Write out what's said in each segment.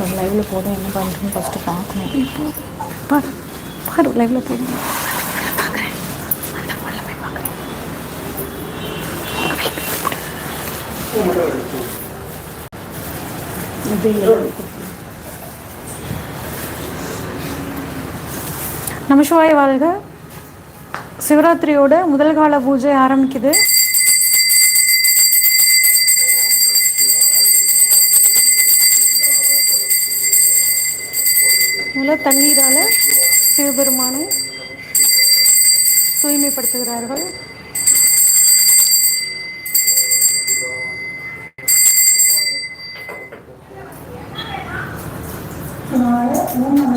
ஒரு லைவில் போதும் என்ன பண்ணுறேன்னு ஃபஸ்ட்டு பார்க்கணும் இப்போ பாரு பாரு லைவில் போதும். பார்க்குறேன் நமசிவாய வாழ்க. சிவராத்திரியோட முதல் கால பூஜை ஆரம்பிக்குது. முதல்ல தண்ணீரால் சிவபெருமானை தூய்மைப்படுத்துகிறார்கள். ஓம் நம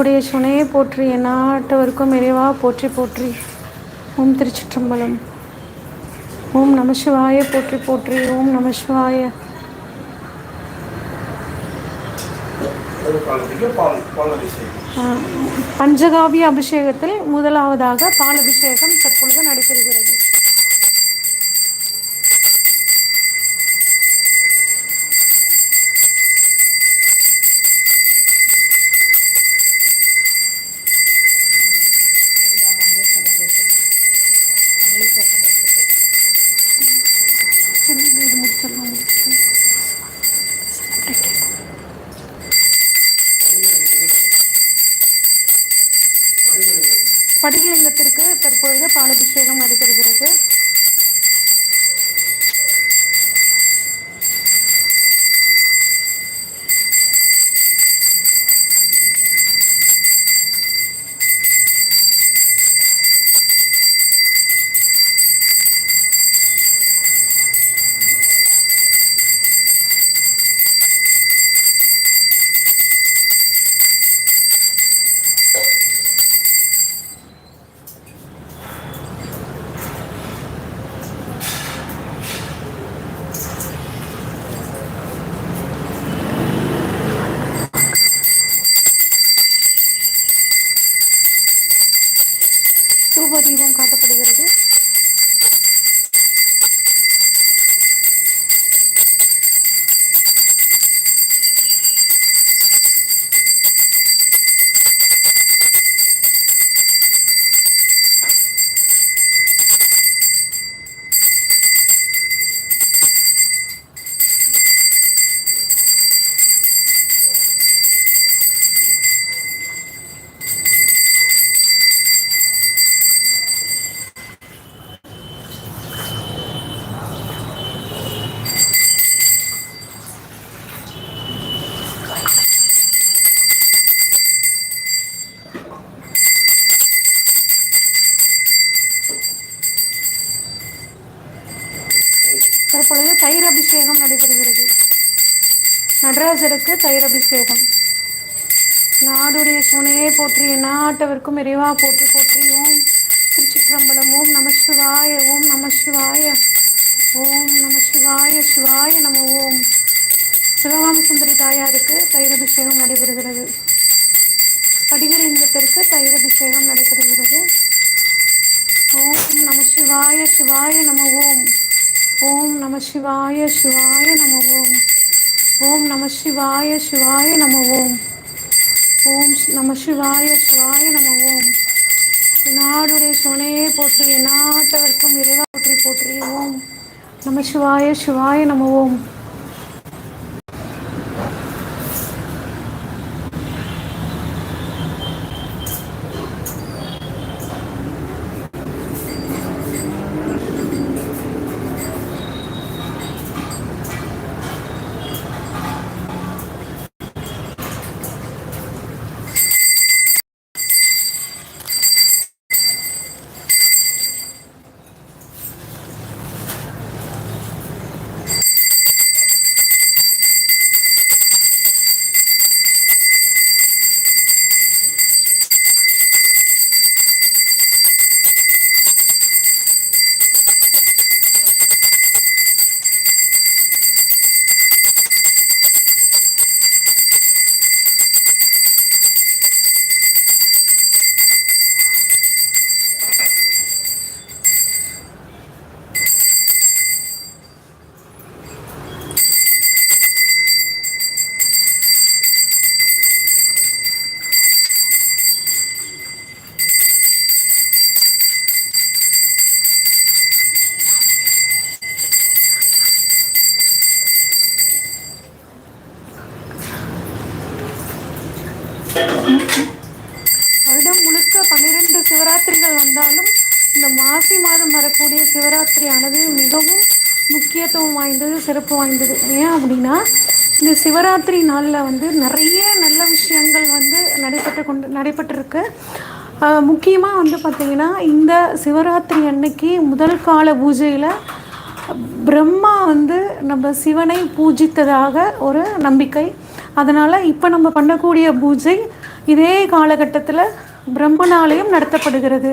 சிவாய சுனையை போற்றி என்னாட்டவருக்கும் இறைவா போற்றி போற்றி. ஓம் திருச்சிற்றம்பலம். ஓம் நமசிவாய போற்றி போற்றி. ஓம் நமசிவாய பஞ்சகாவிய அபிஷேகத்தில் முதலாவதாக பால் அபிஷேகம் தற்பொழுது நடைபெறுகிறது. நடராஜருக்கு தயிர் அபிஷேகம் நாடுடைய சுனையை போற்றி நாட்டவர்க்கும் இறைவா போற்றி போற்றி ஓம் திருச்சிற்றம்பலம் ஓம் நம சிவாய ஓம் நம சிவாய ஓம் நம சிவாய சிவாய நம ஓம். சிவகாம சுந்தரி தாயாருக்கு தயிர் அபிஷேகம் நடைபெறுகிறது. படிகலிங்கத்திற்கு தயிர் அபிஷேகம் நடைபெறுகிறது. ஓம் நம சிவாய சிவாய நம ஓம். ஓம் நம சிவாய சிவாய நம ஓம். ஓம் நம சிவாய சிவாய நம ஓம். ஓம் நம சிவாய சிவாய நம ஓம். நாடுடைய சுனையே போற்றி நாட்டவர்க்கும் இறைவா போற்றி போற்றி ஓம். நம சிவாய சிவாய நம ஓம். சிறப்பு வாய்ந்தது. ஏன் அப்படின்னா இந்த சிவராத்திரி நாளில் வந்து நிறைய நல்ல விஷயங்கள் வந்து நடைபெற்று கொண்டு நடைபெற்றிருக்கு. முக்கியமாக வந்து பார்த்திங்கன்னா இந்த சிவராத்திரி அன்னைக்கு முதல் கால பூஜையில் பிரம்மா வந்து நம்ம சிவனை பூஜித்ததாக ஒரு நம்பிக்கை. அதனால் இப்போ நம்ம பண்ணக்கூடிய பூஜை இதே காலகட்டத்தில் பிரம்மனாலையும் நடத்தப்படுகிறது.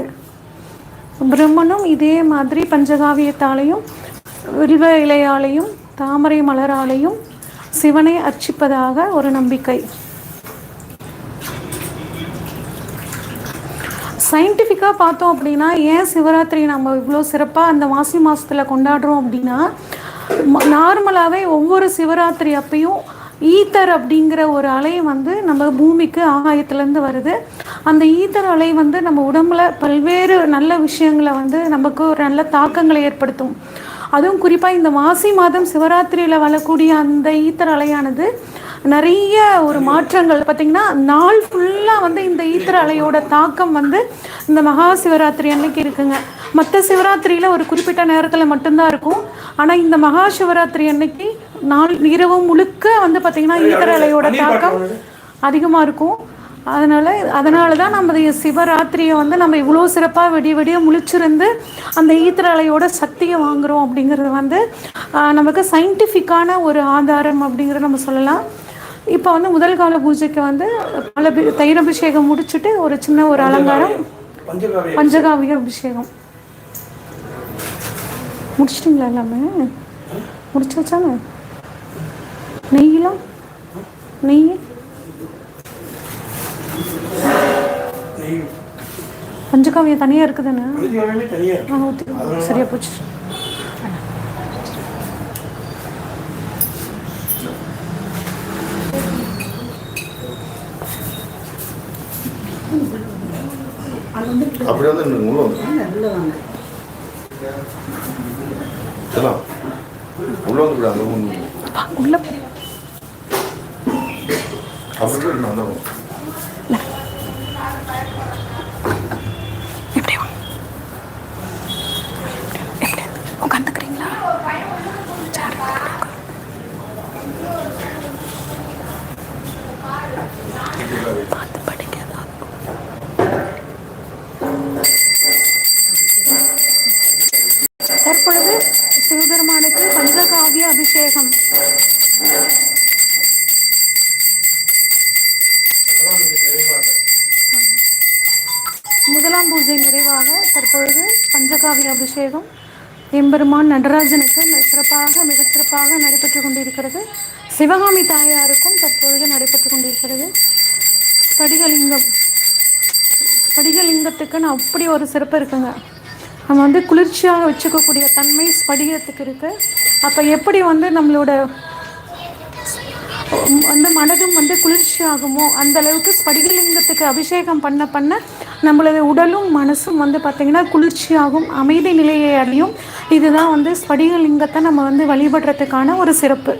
பிரம்மனும் இதே மாதிரி பஞ்சகாவியத்தாலையும் வில்வ இலையாலையும் தாமரை மலராலையும் சிவனை அர்ச்சிப்பதாக ஒரு நம்பிக்கை. சயின்டிஃபிக்காக பார்த்தோம் அப்படின்னா ஏன் சிவராத்திரி நம்ம இவ்வளோ சிறப்பாக அந்த மாசி மாதத்தில் கொண்டாடுறோம் அப்படின்னா நார்மலாகவே ஒவ்வொரு சிவராத்திரி அப்பையும் ஈத்தர் அப்படிங்கிற ஒரு அலை வந்து நம்ம பூமிக்கு ஆகாயத்துலேருந்து வருது. அந்த ஈத்தர் அலை வந்து நம்ம உடம்புல பல்வேறு நல்ல விஷயங்களை வந்து நமக்கு ஒரு நல்ல தாக்கங்களை ஏற்படுத்தும். அதுவும் குறிப்பாக இந்த மாசி மாதம் சிவராத்திரியில் வரக்கூடிய அந்த ஈத்தர் அலையானது நிறைய ஒரு மாற்றங்கள். பார்த்திங்கன்னா நாள் ஃபுல்லாக வந்து இந்த ஈத்தர் அலையோட தாக்கம் வந்து இந்த மகா சிவராத்திரி அன்னைக்கு இருக்குங்க. மற்ற சிவராத்திரியில் ஒரு குறிப்பிட்ட நேரத்தில் மட்டும்தான் இருக்கும். ஆனால் இந்த மகா சிவராத்திரி அன்னைக்கு நாள் இரவு முழுக்க வந்து பார்த்திங்கன்னா ஈத்தர் அலையோட தாக்கம் அதிகமாக இருக்கும். அதனால் அதனால தான் நம்ம சிவராத்திரியை வந்து நம்ம இவ்வளோ சிறப்பாக வெடிய வெடிய முழிச்சிருந்து அந்த ஈத்திர அலையோட சக்தியை வாங்குகிறோம் அப்படிங்கிறது வந்து நமக்கு சயின்டிஃபிக்கான ஒரு ஆதாரம் அப்படிங்கிறத நம்ம சொல்லலாம். இப்போ வந்து முதல் கால பூஜைக்கு வந்து பல தயிர் அபிஷேகம் முடிச்சுட்டு ஒரு சின்ன ஒரு அலங்காரம். பஞ்சகாவிய அபிஷேகம். முடிச்சிட்டிங்களா எல்லாமே? முடிச்சு வச்சாங்க நெய்யெல்லாம்? நெய் நெய் பஞ்சகாவியம் தனியாக இருக்குதுன்னு. சரியா போச்சு. அப்படி வந்து உள்ள வந்து. உள்ள வந்து அப்படி நான் தான் எப்படி வாங்க எப்படி உட்காந்துக்கிறீங்களா சரி பார்த்து படிக்காதா தற்பொழுது சிவபெருமானுக்கு பஞ்சகாவிய அபிஷேகம். முதலாம் பூஜை நிறைவாக தற்பொழுது பஞ்சகாவிய அபிஷேகம். எம்பெருமான் நடராஜனுக்கு சிறப்பாக மிகச்சிறப்பாக நடைபெற்று கொண்டிருக்கிறது. சிவகாமி தாயாருக்கும் தற்பொழுது நடைபெற்று கொண்டிருக்கிறது. ஸ்படிகலிங்கம் ஸ்படிகலிங்கத்துக்குன்னு அப்படி ஒரு சிறப்பு இருக்குங்க. நம்ம வந்து குளிர்ச்சியாக வச்சுக்கக்கூடிய தன்மை ஸ்படிகத்துக்கு இருக்குது அப்போ எப்படி வந்து நம்மளோட வந்து மனதும் வந்து குளிர்ச்சி ஆகுமோ அந்த அளவுக்கு ஸ்படிகலிங்கத்துக்கு அபிஷேகம் பண்ண பண்ண நம்மளது உடலும் மனசும் வந்து பார்த்திங்கன்னா குளிர்ச்சியாகும் அமைதி நிலையை அடையும். இதுதான் வந்து ஸ்படிகலிங்கத்தை நம்ம வந்து வழிபடுறதுக்கான ஒரு சிறப்பு.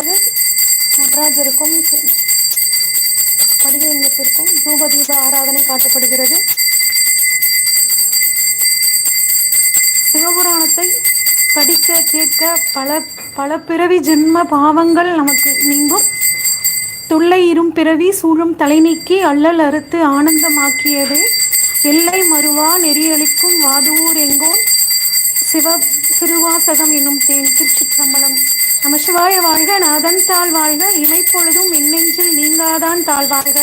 தற்போது நடராஜருக்கும் சி- தூபதீப ஆராதனை காட்டப்படுகிறது. சிவபுராணத்தை படிக்க கேட்க பல பல பிறவி ஜென்ம பாவங்கள் நமக்கு நீங்கும். துள்ளை இரும் பிறவி சூழும் தலை நீக்கி அல்லல் அறுத்து ஆனந்தமாக்கியதே. எல்லை மறுவா நெறியளிக்கும் வாதுவூர் எங்கோன். சிவ சிறுவாசகம் என்னும் தேன் திருச்சிற்றம்பலம். நமசிவாய வாழ்க நாதன் தாழ் வாழ்க இமைப்பொழுதும் மின்னெஞ்சில் நீங்காதான் தாழ்வாழ்க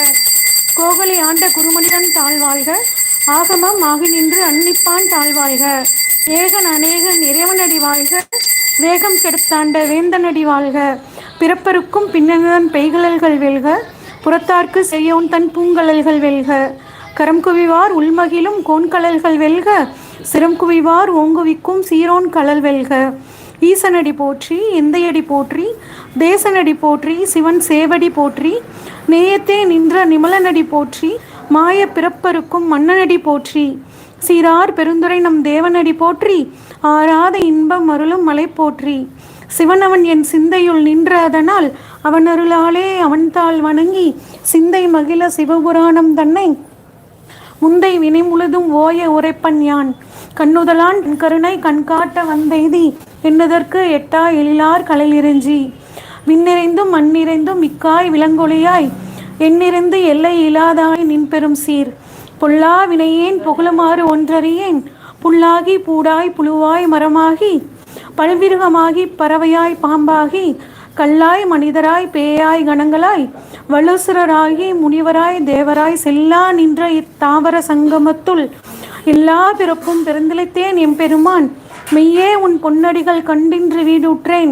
கோகலி ஆண்ட குருமனிதன் தாழ்வாழ்க ஆகமம் ஆகி நின்று அன்னிப்பான் தாழ்வாழ்க ஏகன் அநேகன் இறைவனடி வாழ்க வேகம் கெடுத்தாண்ட வேந்தனடி வாழ்க. பிறப்பருக்கும் பின்னங்கன் பெய்கழல்கள் வெல்க புறத்தார்க்கு செய்யோன் தன் பூங்கழல்கள் வெல்க. கரம் குவிவார் உள்மகிழும் கோன்கழல்கள் வெல்க சிரம் குவிவார் ஓங்குவிக்கும் சீரோன் கழல் வெல்க. ஈசனடி போற்றி எந்தையடி போற்றி தேசனடி போற்றி சிவன் சேவடி போற்றி நேயத்தே நின்ற நிமலனடி போற்றி மாய பிறப்பருக்கும் மன்னனடி போற்றி சீரார் பெருந்துரை நம் தேவனடி போற்றி ஆராத இன்பம் அருளும் மலை போற்றி சிவனவன் என் சிந்தையுள் நின்ற அதனால் அவன் அருளாலே அவன்தாள் வணங்கி சிந்தை மகிழ சிவபுராணம் தன்னை முந்தை வினை முழுதும் ஓய உரைப்பன் யான் கண்ணுதலான் கருணை கண்காட்ட வந்தெய்தி என்னதற்கு எட்டா எழிலார் கலையிறைஞ்சி? விண்ணிறைந்தும் மண்ணிறைந்தும் மிக்காய் விலங்கொழியாய் எண்ணிறைந்து எல்லை இலாதாய் நின்பெறும் சீர். பொல்லா வினையேன் புகழுமாறு ஒன்றறியேன் புல்லாகி பூடாய் புழுவாய் மரமாகி பல்விருகமாகி பறவையாய் பாம்பாகி கல்லாய் மனிதராய் பேயாய் கணங்களாய் வலுசுரராகி முனிவராய் தேவராய் செல்லா நின்ற இத்தாவர சங்கமத்துள் எல்லா பிறப்பும் பிறந்திழைத்தேன் எம்பெருமான். மெய்யே உன் பொன்னடிகள் கண்டின்று வீடுற்றேன்.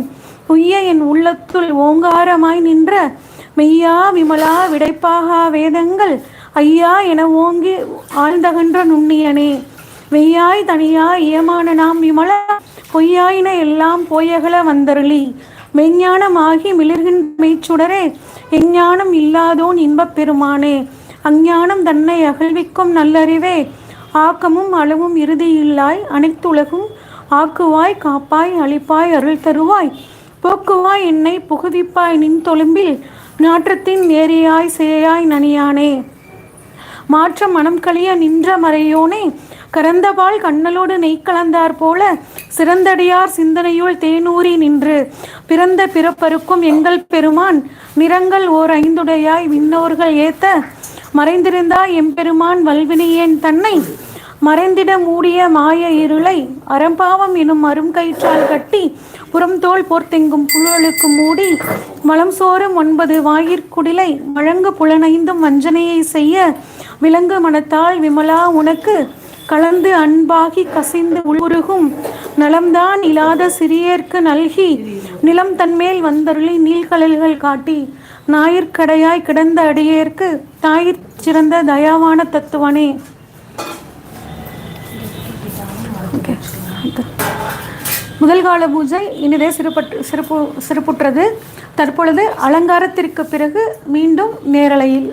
உய்ய என் உள்ளத்துள் ஓங்காரமாய் நின்ற மெய்யா விமலா விடைப்பாகா வேதங்கள் ஐயா என ஓங்கி ஆழ்ந்தகன்ற நுண்ணியனே. மெய்யாய் தனியாய் ஏமான நாம் விமலா பொய்யாயின எல்லாம் போயகல வந்தருளி. மெஞ்ஞானமாகி மிளிர்கின்ற மெய்ச்சுடரே எஞ்ஞானம் இல்லாதோன் இன்பப் பெருமானே. அஞ்ஞானம் தன்னை அகழ்விக்கும் நல்லறிவே ஆக்கமும் அளவும் இறுதியில்லாய் அனைத்துலகும் ஆக்குவாய் காப்பாய் அழிப்பாய் அருள் தருவாய். போக்குவாய் என்னை புகுதிப்பாய் நின் தொழும்பில். நாற்றத்தின் நேரியாய் சேயாய் நனியானே. மாற்ற மனம் கழிய நின்ற மறையோனே. கரந்தபால் கண்ணலோடு நெய் கலந்தார் போல சிறந்தடியார் சிந்தனையுள் தேனூறி நின்று. பிறந்த பிறப்பருக்கும் எங்கள் பெருமான் நிறங்கள் ஓர் ஐந்துடையாய் விண்ணோர்கள் ஏத்த. மறைந்திருந்தாய் எம்பெருமான் வல்வினையேன் தன்னை. மறைந்திட மூடிய மாய இருளை அறம்பாவம் எனும் அருங்கயிற்றால் கட்டி புறம்தோல் போர்த்தெங்கும் புழலுக்கு மூடி மலம் சோறும் ஒன்பது வாயிற்குடிலை வழங்கு புலனைந்தும் வஞ்சனையை செய்ய விலங்கு மனத்தால் விமலா உனக்கு கலந்து அன்பாகி கசிந்து உருகும் நலம்தான் இல்லாத சிறியர்க்கு நல்கி நிலம் தன்மேல் வந்தருளி நீள்கடல்கள் காட்டி ஞாயிற்கடையாய் கிடந்த அடியேற்கு தாயிற் சிறந்த தயாவான தத்துவனே. முதல் கால பூஜை இனிதே சிறுபட்டு சிறப்பு சிறப்புற்றது. தற்பொழுது அலங்காரத்திற்கு பிறகு மீண்டும் நேரலையில்.